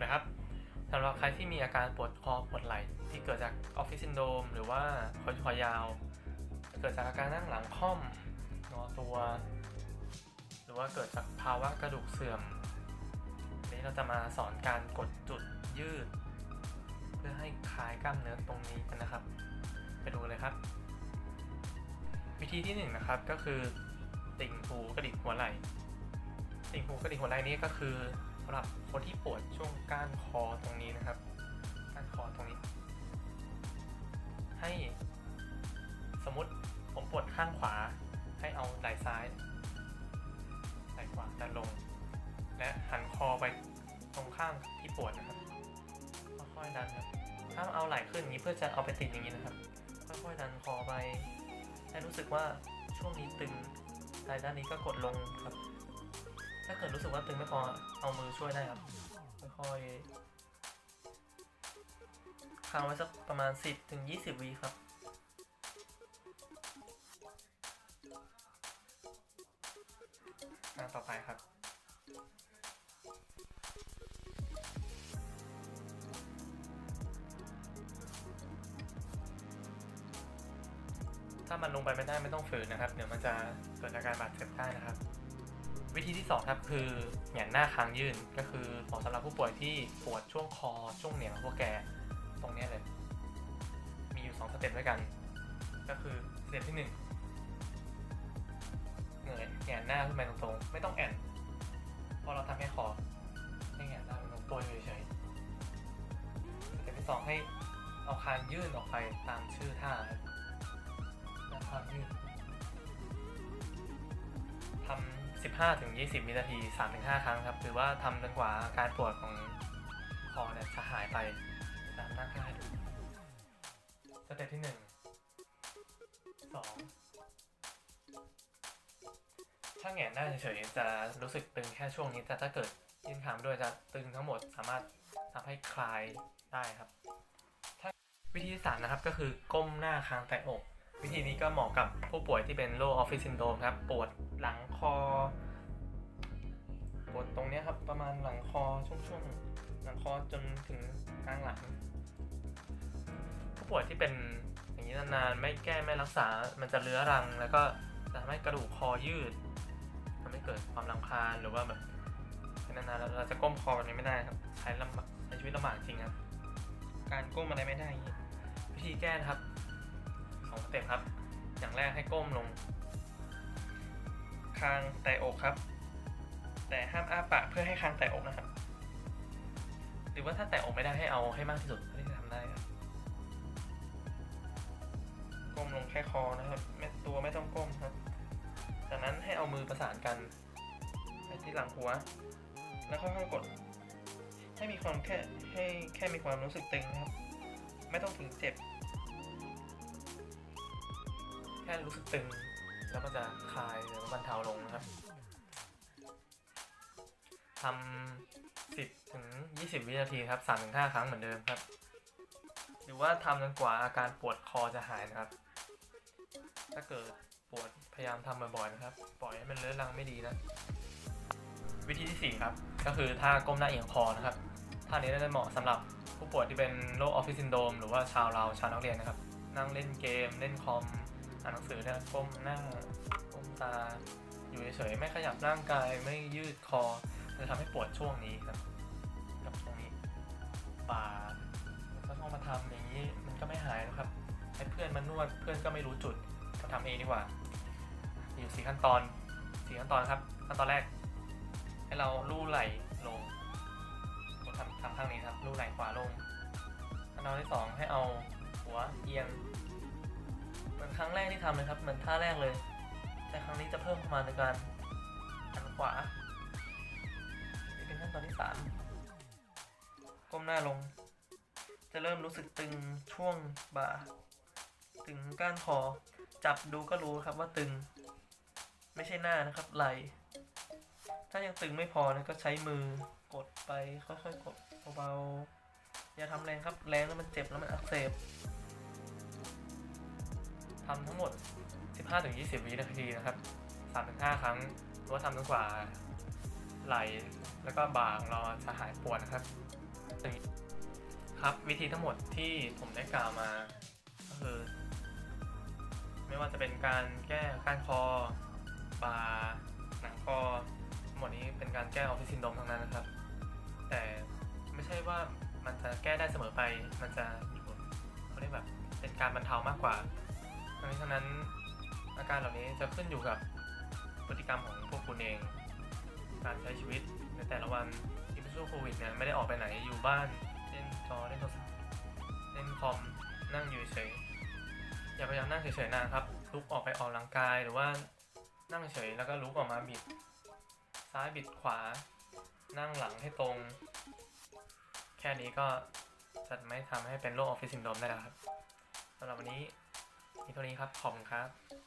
วัสดีครับสำหรับใครที่มีอาการปวดคอปวดไหล่ที่เกิดจากออฟฟิศซินโดมหรือว่าคอคอยาว เกิดจากอาการนั่งหลังค่อมงอตัว หรือว่าเกิดจากภาวะกระดูกเสื่อมวันนี้เราจะมาสอนการกดจุดยืด เพื่อให้คลายกล้ามเนื้อตรงนี้กันนะครับ ไปดูเลยครับ วิธีที่หนึ่งนะครับก็คือติ่งหูกระดิกหัวไหล่ติ่งหูกระดิกหัวไหล่นี้ก็คือำหรับคนที่ปวดช่วงก้านคอตรงนี้นะครับ ก้านคอตรงนี้ ให้สมมติผมปวดข้างขวา ให้เอาไหล่ซ้ายไหล่ขวาดันลง และหันคอไปตรงข้างที่ปวดนะครับค่อยๆดันครับถ้าเอาไหล่ขึ้นอย่างนี้เพื่อจะเอาไปติดอย่างนี้นะครับ ค่อยๆดันคอไปให้รู้สึกว่าช่วงนี้ตึงไหล่ด้านนี้ก็กดลงครับ ถ้าเกิดรู้สึกว่าตึงไม่พอเอามือช่วยได้ครับค่อยๆค้างไว้สักประมาณ 10ถึง20วิครับงานต่อไปครับถ้ามันลงไปไม่ได้ไม่ต้องฝืนนะครับ เดี๋ยวมันจะเกิดอาการบาดเจ็บได้นะครับ วิธีที่ 2 ครับ คือแหงนหน้าค้างยื่นก็คือเหมาะสำหรับผู้ป่วยที่ปวดช่วงคอช่วงเหนียงพวกแกตรงนี้เลย มีอยู่ 2 สเต็ปด้วยกัน ก็คือสเต็ปที่ 1เงยแหงนหน้าขึ้นไปตรงๆ ไม่ต้องแอนเพราะเราทำแค่คอให้แหงนหน้าเป็นตรงตัวเฉยๆสเต็ปที่สองให้เอาคางยื่นออกไปตามชื่อท่าหน้าคางยื่นทำ 15ถึง20 วินาที 3-5 ครั้งครับหรือว่าทำจนกว่าอาการปวดของคอเนี่ยจะหายไปตามหน้าให้ดูสเต็ปที่ 1 2 ถ้าแหงนได้เฉยๆจะรู้สึกตึงแค่ช่วงนี้ แต่ถ้าเกิดยื่นขามด้วยจะตึงทั้งหมดสามารถทำให้คลายได้ครับวิธีที่สามนะครับก็คือก้มหน้าค้างแต่อก วิธีนี้ก็เหมาะกับผู้ป่วยที่เป็นโรคออฟฟิศซินโดรมครับปวด หลังคอปวดตรงเนี้ยครับ ประมาณหลังคอช่วงๆหลังคอจนถึงกลางหลังผู้ป่วยที่เป็นอย่างนี้นานๆไม่แก้ไม่รักษา มันจะเรื้อรัง แล้วก็จะทำให้กระดูกคอยืดทำให้เกิดความรำคาญหรือว่าแบบนานๆแล้วเราจะก้มคอแบบนี้ไม่ได้ครับ ใช้ลำบากใช้ชีวิตลำบากจริงครับ การก้มอะไรไม่ได้วิธีแก้นะครับสองสเต็ปครับ อย่างแรกให้ก้มลง คางแตะอกครับ แต่ห้ามอ้าปากเพื่อให้คางแตะอกนะครับ หรือว่าถ้าแตะอกไม่ได้ให้เอาให้มากที่สุดเท่าที่จะทำได้ครับก้มลงแค่คอนะครับไม่ตัวไม่ต้องก้มครับ จากนั้นให้เอามือประสานกันไปที่หลังหัว แล้วค่อยๆกด ให้มีความแค่ให้แค่มีความรู้สึกตึงนะครับ ไม่ต้องถึงเจ็บแค่รู้สึกตึง แล้วมันจะคลายหรือว่าบรรเทาลงนะครับทำ10ถึง20วินาทีครับ3ถึง5ครั้งเหมือนเดิมครับ หรือว่าทำจนกว่าอาการปวดคอจะหายนะครับ ถ้าเกิดปวดพยายามทำบ่อยๆนะครับ ปล่อยให้มันเลื้อรังไม่ดีนะ วิธีที่ 4 ครับ ก็คือท่าก้มหน้าเอียงคอนะครับ ท่านี้น่าจะเหมาะสำหรับผู้ป่วยที่เป็นโรคออฟฟิศซินโดรมหรือว่าชาวเราชาวนักเรียนนะครับ นั่งเล่นเกม เล่นคอม อ่านหนังสือเนี่ยก้มหน้าก้มตา อยู่เฉยๆไม่ขยับร่างกายไม่ยืดคอจะทำให้ปวดช่วงนี้ครับกับตรงนี้บ่าแล้วก็ต้องมาทำอย่างนี้มันก็ไม่หายนะครับ ให้เพื่อนมานวดเพื่อนก็ไม่รู้จุดมาทำเองดีกว่า มีอยู่สี่ขั้นตอนสี่ขั้นตอนครับขั้นตอนแรก ให้เราลู่ไหลลงทำทำข้างนี้ครับลู่ไหลขวาลงขั้นตอนที่สองให้เอาหัวเอียง รั้งแรกที่ทำเลยครับเหมือนท่าแรกเลย แต่ครั้งนี้จะเพิ่มเข้ามาในการหันขวาเป็นขั้นตอนที่สามก้มหน้าลง จะเริ่มรู้สึกตึงช่วงบ่า ตึงก้านคอ จับดูก็รู้ครับว่าตึง ไม่ใช่หน้านะครับไหล ถ้ายังตึงไม่พอนะก็ใช้มือกดไปค่อยๆกดเบาๆอย่าทำแรงครับแรงแล้วมันเจ็บแล้วมันอักเสบ ทำทั้งหมด 15-20 วินาทีนะครับ 3-5 ครั้งหรือว่าทำจนกว่าไหลแล้วก็บ่าของเราจะหายปวดนะครับครับวิธีทั้งหมดที่ผมได้กล่าวมา ก็คือ ไม่ว่าจะเป็นการแก้การคอบ่าหนังคอทั้งหมดนี้เป็นการแก้ออฟฟิศซินโดรมทั้งนั้นนะครับ แต่ไม่ใช่ว่ามันจะแก้ได้เสมอไปมันจะเขาเรียกแบบเป็นการบรรเทามากกว่า ทั้งนี้ทั้งนั้นอาการเหล่านี้จะขึ้นอยู่กับพฤติกรรมของพวกคุณเอง การใช้ชีวิตในแต่ละวันที่ช่วงโควิดเนี่ยไม่ได้ออกไปไหนอยู่บ้านเล่นจอเล่นโทรศัพท์เล่นคอมนั่งอยู่เฉยอย่าพยายามนั่งเฉยๆนานครับลุกออกไปออกกำลังกายหรือว่านั่งเฉยแล้วก็ลุกออกมาบิด ซ้ายบิดขวา นั่งหลังให้ตรง แค่นี้ก็จะไม่ทำให้เป็นโรคออฟฟิศซินโดรมได้แล้วครับสำหรับวันนี้ นี่เท่านี้ครับขอบคุณครับ